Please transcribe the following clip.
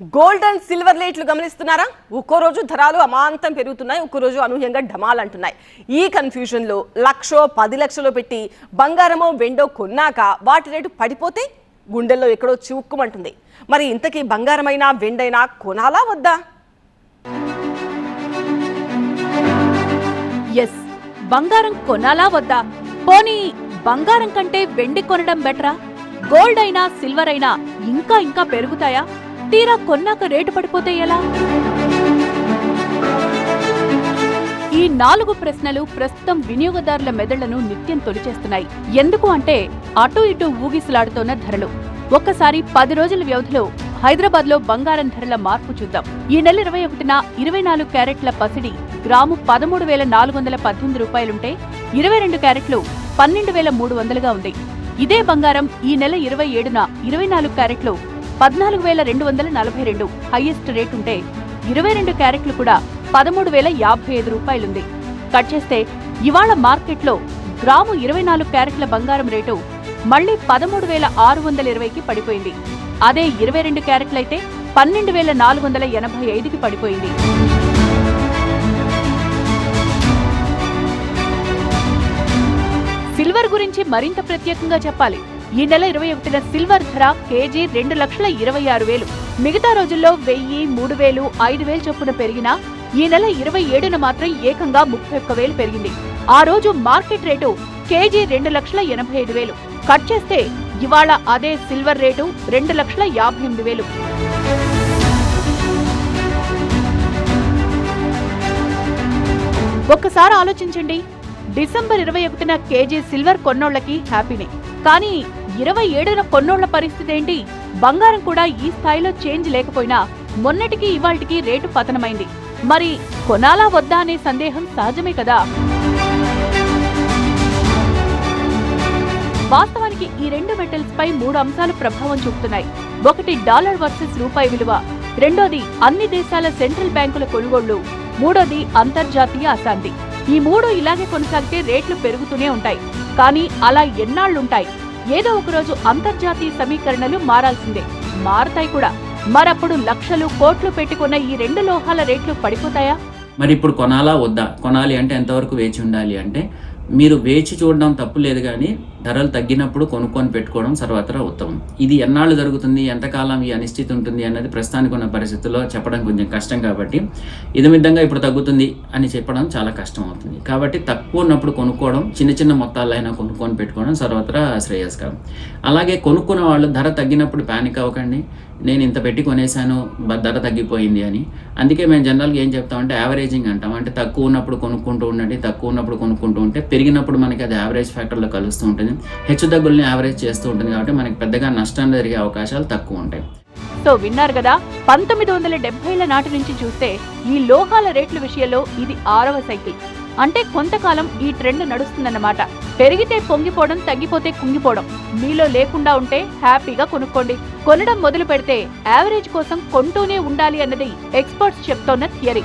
Gold and silver రేట్లు గమనిస్తున్నారా? ఒక్కో రోజు ధరలు అమాంతం పెరుగుతున్నాయి ఒక్కో రోజు అనూహ్యంగా ఢమాల్ అంటున్నాయి. ఈ కన్ఫ్యూజన్లో లక్షో పది లక్షలో పెట్టి బంగారమో వెండో కొన్నాక వాటి రేటు పడిపోతే గుండెల్లో ఎక్కడో చివుక్కుమంటుంది. మరి ఇంతకీ బంగారమైనా వెండైనా కొనాలా వద్దా? ఎస్ బంగారం కొనాలా వద్దా? పోనీ బంగారం కంటే వెండి కొనడం బెటరా? గోల్డ్ అయినా సిల్వర్ అయినా ఇంకా ఇంకా పెరుగుతాయా? తీరా కొన్నాక రేటు పడిపోతే ఎలా? ఈ నాలుగు ప్రశ్నలు ప్రస్తుతం వినియోగదారుల మెదళ్ళను నిత్యం తొలిచేస్తున్నాయి. ఎందుకు అంటే అటు ఇటు ఊగిసలాడుతోన్న ధరలు. ఒక్కసారి పది రోజుల వ్యవధిలో హైదరాబాద్లో బంగారం ధరల మార్పు చూద్దాం. ఈ నెల ఇరవై ఒకటిన ఇరవై నాలుగు క్యారెట్ల పసిడి గ్రాము పదమూడు వేల నాలుగు వందల పద్దెనిమిది రూపాయలుంటే ఇరవై రెండు క్యారెట్లు పన్నెండు వేల మూడు వందలుగా ఉంది. ఇదే బంగారం ఈ నెల ఇరవై ఏడున ఇరవై నాలుగు క్యారెట్లు పద్నాలుగు వేల రెండు వందల నలభై రెండు హైయెస్ట్ రేట్ ఉంటే ఇరవై రెండు క్యారెట్లు కూడా పదమూడు వేల యాభై ఐదు రూపాయలుంది. కట్ చేస్తే ఇవాళ మార్కెట్లో గ్రాము ఇరవై నాలుగు క్యారెట్ల బంగారం రేటు మళ్ళీ పదమూడు వేల ఆరు వందల ఇరవైకి పడిపోయింది. అదే ఇరవై రెండు క్యారెట్లయితే పన్నెండు వేల నాలుగు వందల ఎనభై ఐదుకి పడిపోయింది. సిల్వర్ గురించి మరింత ప్రత్యేకంగా చెప్పాలి. ఈ నెల ఇరవై ఒకటిన సిల్వర్ ధర కేజీ రెండు లక్షల ఇరవై ఆరు వేలు. మిగతా రోజుల్లో వెయ్యి మూడు వేలు ఐదు వేలు చొప్పున పెరిగినా ఈ నెల ఇరవై ఏడున మాత్రం ఏకంగా ముప్పై ఒక్క వేలు పెరిగింది. ఆ రోజు మార్కెట్ రేటు కేజీ రెండు లక్షల ఎనభై ఐదు వేలు. కట్ చేస్తే ఇవాళ అదే సిల్వర్ రేటు రెండు లక్షల యాభై ఎనిమిది వేలు. ఒక్కసారి ఆలోచించండి. డిసెంబర్ ఇరవై ఒకటిన కేజీ సిల్వర్ కొన్నోళ్ళకి హ్యాపీనే. కానీ ఇరవై ఏడున కొన్నోళ్ళ పరిస్థితి ఏంటి? బంగారం కూడా ఈ స్థాయిలో చేంజ్ లేకపోయినా మొన్నటికి ఇవాళకి రేటు పతనమైంది. మరి కొనాలా వద్దా అనే సందేహం సహజమే కదా? వాస్తవానికి ఈ రెండు మెటల్స్ పై మూడు అంశాలు ప్రభావం చూపుతున్నాయి. ఒకటి డాలర్ వర్సెస్ రూపాయి విలువ రెండోది అన్ని దేశాల సెంట్రల్ బ్యాంకుల కొనుగోళ్ళు మూడోది అంతర్జాతీయ అశాంతి. ఈ మూడు ఇలాగే కొనసాగితే రేట్లు పెరుగుతూనే ఉంటాయి. కానీ అలా ఎన్నాళ్ళుంటాయి ఏదో ఒకరోజు అంతర్జాతీయ సమీకరణలు మారాల్సిందే. మారతాయి కూడా. మరప్పుడు లక్షలు కోట్లు పెట్టుకున్న ఈ రెండు లోహాల రేట్లు పడిపోతాయా? మరి ఇప్పుడు కొనాలా వద్దా? కొనాలి అంటే ఎంతవరకు వేచి ఉండాలి అంటే మీరు వేచి చూడడం తప్పు లేదు కానీ ధరలు తగ్గినప్పుడు కొనుక్కొని పెట్టుకోవడం సర్వత్రా ఉత్తమం. ఇది ఎన్నాళ్ళు జరుగుతుంది? ఎంతకాలం ఈ అనిశ్చితి ఉంటుంది అన్నది ప్రస్తుతానికి ఉన్న పరిస్థితుల్లో చెప్పడం కొంచెం కష్టం కాబట్టి ఇదమిద్దంగా ఇప్పుడు తగ్గుతుంది అని చెప్పడం చాలా కష్టం అవుతుంది. కాబట్టి తక్కువ ఉన్నప్పుడు కొనుక్కోవడం చిన్న చిన్న మొత్తాల్లో అయినా కొనుక్కొని పెట్టుకోవడం సర్వత్రా శ్రేయస్కరం. అలాగే కొనుక్కున్న వాళ్ళు ధర తగ్గినప్పుడు ప్యానిక్ అవ్వకండి. నేను ఇంత పెట్టి కొనేసాను ధర తగ్గిపోయింది అని. అందుకే మేము జనరల్గా ఏం చెప్తామంటే యావరేజింగ్ అంటాం. అంటే తక్కువ ఉన్నప్పుడు కొనుక్కుంటూ ఉండండి తక్కువ ఉన్నప్పుడు కొనుక్కుంటూ ఉంటే పెరిగినప్పుడు మనకి అది యావరేజ్ ఫ్యాక్టర్లో కలుస్తూ ఉంటుంది. హెచ్చు తగ్గుల్ని యావరేజ్ చేస్తూ ఉంటుంది కాబట్టి మనకి పెద్దగా నష్టం జరిగే అవకాశాలు తక్కువ ఉంటాయి. సో విన్నారు కదా పంతొమ్మిది వందల డెబ్బైల నాటి నుంచి చూస్తే ఈ లోహాల రేట్ల విషయంలో ఇది ఆరవ సైకిల్. అంటే కొంతకాలం ఈ ట్రెండ్ నడుస్తుందన్నమాట. పెరిగితే పొంగిపోవడం తగ్గిపోతే కుంగిపోవడం. మీలో లేకుండా ఉంటే హ్యాపీగా కొనుక్కోండి. కొనడం మొదలు పెడితే యావరేజ్ కోసం కొంటూనే ఉండాలి అన్నది ఎక్స్పర్ట్స్ చెప్తోన్న థియరీ